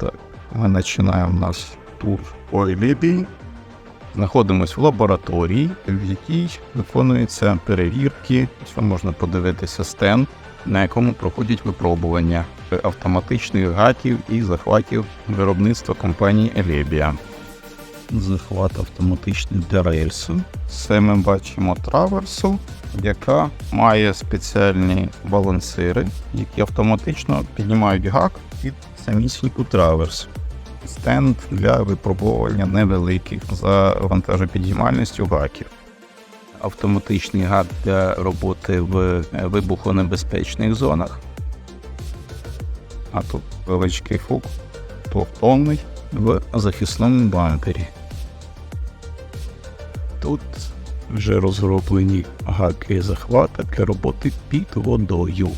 Так, ми починаємо наш тур по Лібії. Знаходимось в лабораторії, в якій виконуються перевірки. Що можна подивитися стенд, на якому проходять випробування автоматичних гатів і захватів виробництва компанії Елебія. Захват автоматичний для рельсу. Це ми бачимо траверсу, яка має спеціальні балансири, які автоматично піднімають гак під самісіньку траверс. Стенд для випробування невеликих за вантажопідіймальністю гаків. Автоматичний гак для роботи в е, вибухонебезпечних зонах. А тут величкий фук, двохтонний в захисному бампері. Тут вже розроблені гаки захвата для роботи під водою.